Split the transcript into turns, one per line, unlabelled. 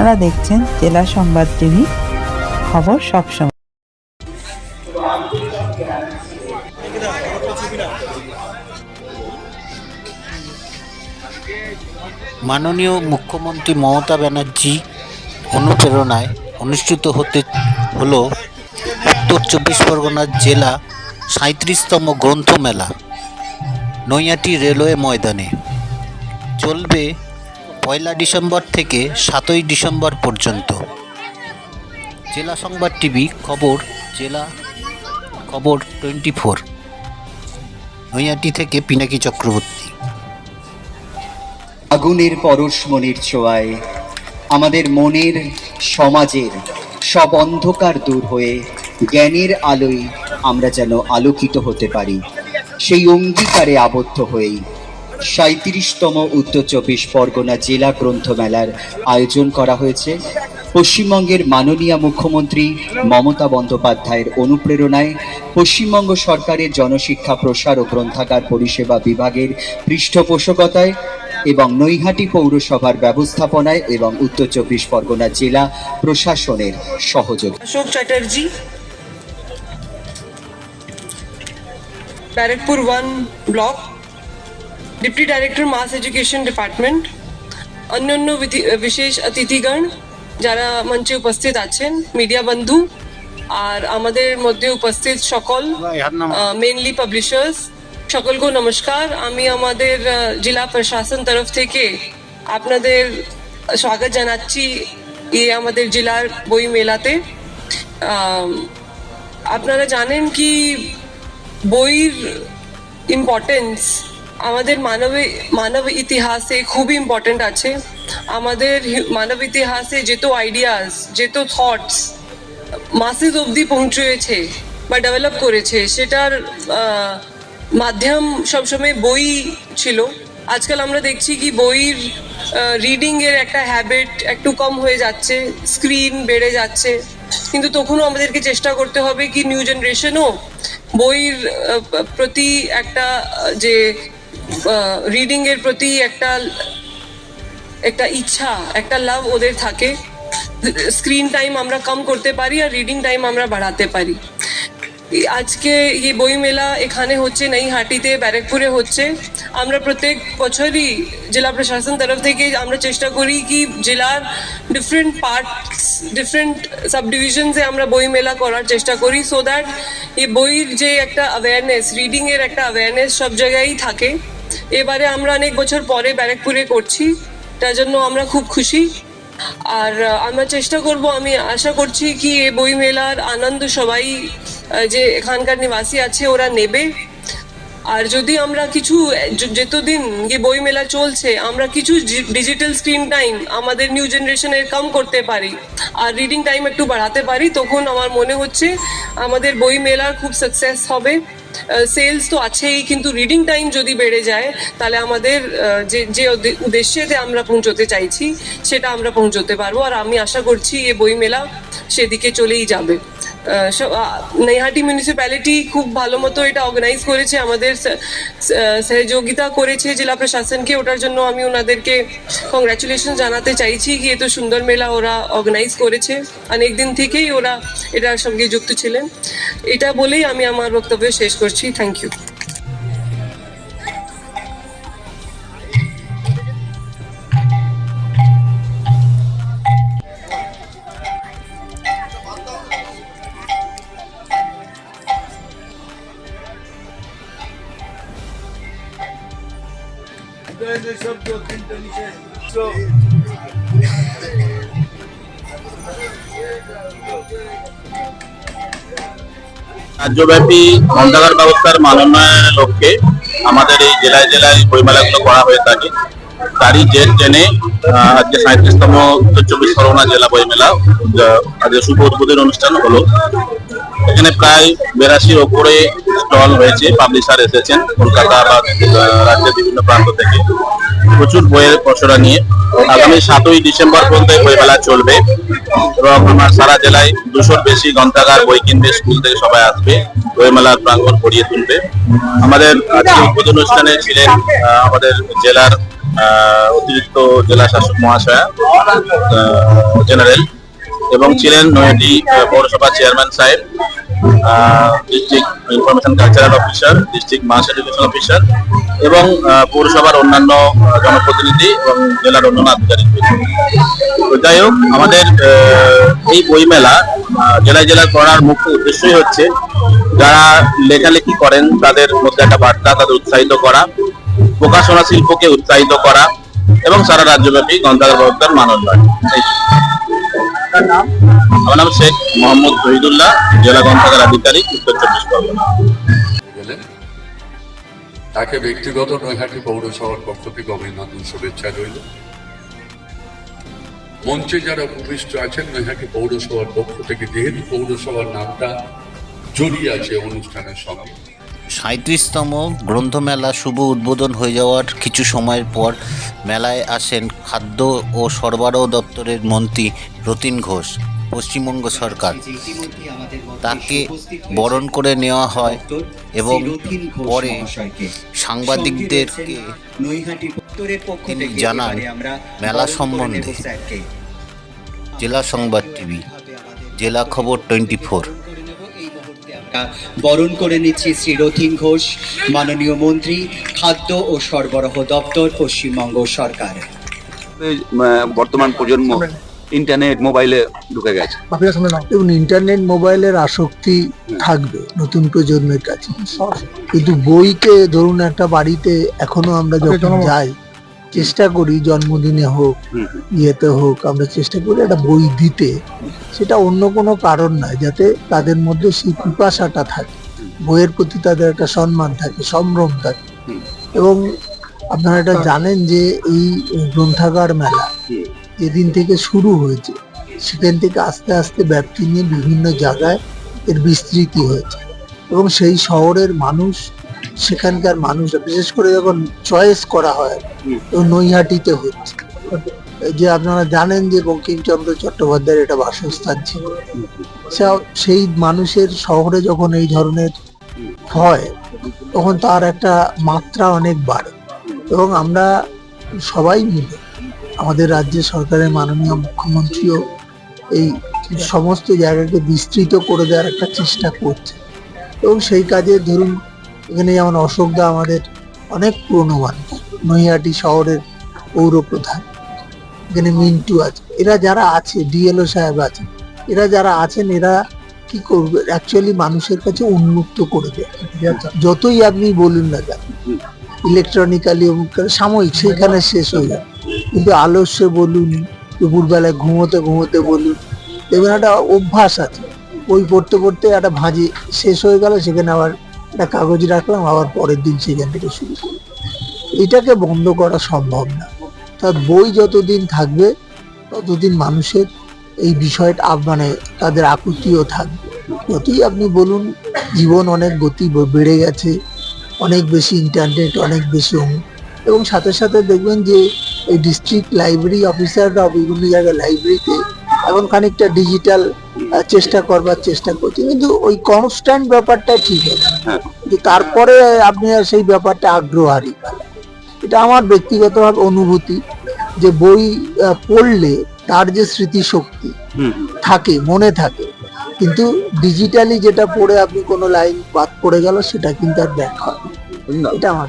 আপনারা দেখছেন জেলা সংবাদ টিভি, খবর সবসময়
মাননীয় মুখ্যমন্ত্রী মমতা ব্যানার্জি অনুপ্রেরণায় অনুষ্ঠিত হতে হলো উত্তর চব্বিশ পরগনার জেলা সাঁত্রিশতম গ্রন্থমেলা, নৈয়াটি রেলওয়ে ময়দানে। চলবে পয়লা ডিসেম্বর থেকে সাতই ডিসেম্বর পর্যন্ত। জেলা সংবাদ টিভি, খবর, জেলা খবর টোয়েন্টি ফোর নৈয়াটি থেকে পিনাকি চক্রবর্তী।
আগুনের পরশমণির ছোঁয়ায় আমাদের মনের সমাজের সব অন্ধকার দূর হয়ে জ্ঞানের আলোয় আমরা যেন আলোকিত হতে পারি, সেই অঙ্গীকারে আবদ্ধ হয়েই। সাঁত্রিশতম উত্তর চব্বিশ পরগনা জেলা গ্রন্থমেলার আয়োজন করা হয়েছে। পশ্চিমবঙ্গের মাননীয় মুখ্যমন্ত্রী মমতা বন্দ্যোপাধ্যায়ের অনুপ্রেরণায় পশ্চিমবঙ্গ সরকারের জনশিক্ষা, প্রসার ও গ্রন্থাগার পরিষেবা বিভাগের পৃষ্ঠপোষকতায় এবং নৈহাটি পৌরসভার ব্যবস্থাপনায় এবং উত্তর চব্বিশ পরগনা জেলা প্রশাসনের সহযোগ।
Ashok Chatterjee, Barrackpore one block deputy director mass education department অন্যান্য বিধি- বিশেষ অতিথিগণ যারা মঞ্চে উপস্থিত আছেন মিডিয়া বন্ধু আর আমাদের মধ্যে উপস্থিত সকল মেনলি পাবলিশার্স সকলকে নমস্কার আমি আমাদের আহ, জেলা প্রশাসন তরফ থেকে আপনাদের স্বাগত জানাচ্ছি এই আমাদের জেলার বই মেলাতে আম, আপনারা জানেন কি বইয়ের ইম্পর্টেন্স আমাদের মানব মানব ইতিহাসে খুবই ইম্পর্টেন্ট আছে। আমাদের মানব ইতিহাসে যেত আইডিয়াস যেত থটস মাসেস অবধি পৌঁছেছে বা ডেভেলপ করেছে, সেটার মাধ্যম সবসময় বই ছিল। আজকাল আমরা দেখছি কি বইয়ের রিডিং এর একটা হ্যাবিট একটু কম হয়ে যাচ্ছে স্ক্রিন বেড়ে যাচ্ছে। কিন্তু তখনও আমাদেরকে চেষ্টা করতে হবে কি নিউ জেনারেশনও বইয়ের প্রতি একটা, যে রিডিং এর প্রতি একটা একটা ইচ্ছা, একটা লাভ ওদের থাকে। স্ক্রিন টাইম আমরা কম করতে পারি আর রিডিং টাইম আমরা বাড়াতে পারি। আজকে এই বই মেলা এখানে হচ্ছে, নৈহাটিতে, ব্যারাকপুরে হচ্ছে। আমরা প্রত্যেক বছরই জেলা প্রশাসন তরফ থেকে আমরা চেষ্টা করি কি জেলার ডিফারেন্ট পার্টস ডিফারেন্ট সাব ডিভিশনসে আমরা বই মেলা করার চেষ্টা করি সো দ্যাট এই বইয়ের যে একটা অ্যাওয়ারনেস রিডিংয়ের একটা অ্যাওয়ারনেস সব জায়গায়ই থাকে। এবারে আমরা অনেক বছর পরে ব্যারাকপুরে করছি, তার জন্য আমরা খুব খুশি। আর আমরা চেষ্টা করব, আমি আশা করছি কি এই বই মেলার আনন্দ সবাই যে এখানকার নিবাসী আছে, ওরা নেবে। আর যদি আমরা কিছু যেতদিন বই মেলা চলছে, আমরা কিছু ডিজিটাল স্ক্রিন টাইম আমাদের নিউ জেনারেশনের কম করতে পারি। আর রিডিং টাইম একটু বাড়াতে পারি, তখন আমার মনে হচ্ছে আমাদের বই মেলার খুব সাকসেস হবে। সেলস তো আছেই, কিন্তু রিডিং টাইম যদি বেড়ে যায়, তাহলে আমাদের যে যে উদ্দে- উদ্দেশ্যেতে আমরা পৌঁছতে চাইছি, সেটা আমরা পৌঁছতে পারব। আর আমি আশা করছি এ বই মেলা সেদিকে চলেই যাবে। নৈহাটি মিউনিসিপ্যালিটি খুব ভালো মতো এটা অর্গানাইজ করেছে, আমাদের সহযোগিতা করেছে জেলা প্রশাসনকে, ওটার জন্য আমি ওনাদেরকে কংগ্রাচুলেশন জানাতে চাইছি কি এত সুন্দর মেলা ওরা অর্গানাইজ করেছে। অনেক দিন থেকেই ওরা এটার সঙ্গে যুক্ত ছিলেন। এটা বলেই আমি আমার বক্তব্য শেষ করছি। থ্যাংক ইউ
রাজ্যব্যাপী গ্রন্থাগার ব্যবস্থার মানোন্নয়নের লক্ষ্যে আমাদের এই জেলায় জেলায় বইমেলাগুলো করা হয়ে থাকে। তারই জেল টেনে আজকে সাঁত্রিশতম উত্তর চব্বিশ পরগনা জেলা বইমেলা আজকে শুভ উদ্বোধন অনুষ্ঠান হলো। এখানে প্রায় বেরাশির ওপরে স্টল হয়েছে পাবলিশার এসেছেন কলকাতা বা রাজ্যের বিভিন্ন প্রান্ত থেকে। প্রচুর বইয়ের পসরা নিয়ে। আগামী সাতই ডিসেম্বর পর্যন্ত এই বইমেলা চলবে। এবং আমার সারা জেলায় দুশোর বেশি গ্রন্থাগার, বই কিনবে, স্কুল থেকে সবাই আসবে, বইমেলার প্রাঙ্গণ ভরিয়ে তুলবে। আমাদের আজকে উদ্বোধন অনুষ্ঠানে ছিলেন আমাদের জেলার অতিরিক্ত জেলা শাসক মহাশয়া জেনারেল এবং ছিলেন নয়াটি পৌরসভা চেয়ারম্যান সাহেব district information cultural officer district mass education officer এবং পৌরসভার অন্যান্য জনপ্রতিনিধি এবং জেলার অন্যান্য আধিকারিক। যাই হোক, আমাদের এই বইমেলা জেলায় জেলায় করার মুখ্য উদ্দেশ্যই হচ্ছে যারা লেখালেখি করেন, তাদের মধ্যে একটা বার্তা, তাদের উৎসাহিত করা, প্রকাশনা শিল্পকে উৎসাহিত করা এবং সারা রাজ্যব্যাপী গ্রন্থাগার ব্যবস্থার এই আমার নাম শেখ মোহাম্মদ শহীদুল্লাহ জেলা গ্রন্থাগার আধিকারিক উত্তর চব্বিশ পরগনা।
তাকে ব্যক্তিগত নৈহাটি পৌরসভার পক্ষ থেকে অভিনন্দন শুভেচ্ছা রইল। মঞ্চে যারা উপবিষ্ট আছেন নৈহাটি পৌরসভার পক্ষ থেকে যেহেতু পৌরসভার নামটা জড়িয়ে আছে অনুষ্ঠানের সঙ্গে
সাঁত্রিশতম গ্রন্থমেলা শুভ উদ্বোধন হয়ে যাওয়ার কিছু সময়ের পর মেলায় আসেন খাদ্য ও সরবরাহ দপ্তরের মন্ত্রী রতিন ঘোষ, পশ্চিমবঙ্গ সরকার। তাকে বরণ করে নেওয়া হয় এবং পরে সাংবাদিকদেরকে তিনি জানান মেলা সম্বন্ধে। জেলা সংবাদ টিভি, জেলা খবর টোয়েন্টি ফোর
বরণ করে নিচ্ছি শ্রী রথিন ঘোষ মাননীয় মন্ত্রী খাদ্য ও সরবরাহ দপ্তর পশ্চিমবঙ্গ সরকার।
বর্তমান প্রজন্ম ইন্টারনেট মোবাইলে ঢুকে গেছে।
দেখুন ইন্টারনেট মোবাইলের আসক্তি থাকবে নতুন প্রজন্মের কাছে। কিন্তু বইকে ধরুন একটা বাড়িতে এখনও আমরা যখন যাই চেষ্টা করি জন্মদিনে হোক। ইয়েতে হোক আমরা চেষ্টা করি একটা বই দিতে। সেটা অন্য কোনো কারণ নয় যাতে তাদের মধ্যে সেই পিপাসাটা থাকে। বইয়ের প্রতি তাদের একটা সম্মান থাকে সম্ভ্রম থাকে। এবং আপনারা এটা জানেন যে এই গ্রন্থাগার মেলা। যেদিন থেকে শুরু হয়েছে সেখান থেকে আস্তে আস্তে ব্যাপ্তি নিয়ে বিভিন্ন জায়গায় এর বিস্তৃতি হয়েছে। এবং সেই শহরের মানুষ সেখানকার মানুষরা বিশেষ করে যখন চয়েস করা হয়। তো নৈহাটিতে হচ্ছে। যে আপনারা জানেন যে বঙ্কিমচন্দ্র চট্টোপাধ্যায়ের এটা বাসস্থান ছিল। সেই মানুষের শহরে যখন এই ধরনের হয় তখন তার একটা মাত্রা অনেক বাড়ে। এবং আমরা সবাই মিলে আমাদের রাজ্যের সরকারের মাননীয় মুখ্যমন্ত্রীও এই সমস্ত জায়গাকে বিস্তৃত করে দেওয়ার একটা চেষ্টা করছে। এবং সেই কাজে ধরুন এখানে যেমন অশোকদা আমাদের অনেক পুরনো মানুষ নৈহাটি শহরের পৌর প্রধান এখানে মিন্টু আছে। এরা যারা আছে, ডিএলও সাহেব আছে, এরা যারা আছেন, এরা কি করবে? অ্যাকচুয়ালি মানুষের কাছে উন্মুক্ত করে দেয়। যতই আপনি বলুন না কেন ইলেকট্রনিক্যালি সাময়িক সেখানে শেষ হয়ে যায়। কিন্তু আলস্য বলুন, দুপুরবেলায় ঘুমোতে ঘুমোতে বলুন দেখবেন একটা অভ্যাস আছে। বই পড়তে পড়তে একটা ভাঁজি শেষ হয়ে গেল, সেখানে আবার একটা কাগজ রাখলাম, আবার পরের দিন সেখান থেকে শুরু করি। এটাকে বন্ধ করা সম্ভব না। তার বই যতদিন থাকবে, ততদিন মানুষের এই বিষয়টা মানে তাদের আকুতিও থাকবে। যতই আপনি বলুন, জীবন অনেক গতি বেড়ে গেছে, অনেক বেশি ইন্টারনেট অনেক বেশি। এবং সাথে সাথে দেখবেন যে, এই ডিস্ট্রিক্ট লাইব্রেরি অফিসাররা বিভিন্ন জায়গায় লাইব্রেরিতে এখন খানিকটা ডিজিটাল চেষ্টা করবার চেষ্টা করছি কিন্তু ওই কনস্ট্যান্ট ব্যাপারটা ঠিক আছে
হ্যাঁ।
তারপরে আপনি আর সেই ব্যাপারটা আগ্রহ হারিয়ে। এটা আমার ব্যক্তিগতভাবে অনুভূতি যে বই পড়লে তার যে স্মৃতিশক্তি। থাকে মনে থাকে কিন্তু ডিজিটালি যেটা পড়ে আপনি কোনো লাইন বাদ পড়ে গেল সেটা কিন্তু আর ব্যাক হয় এটা আমার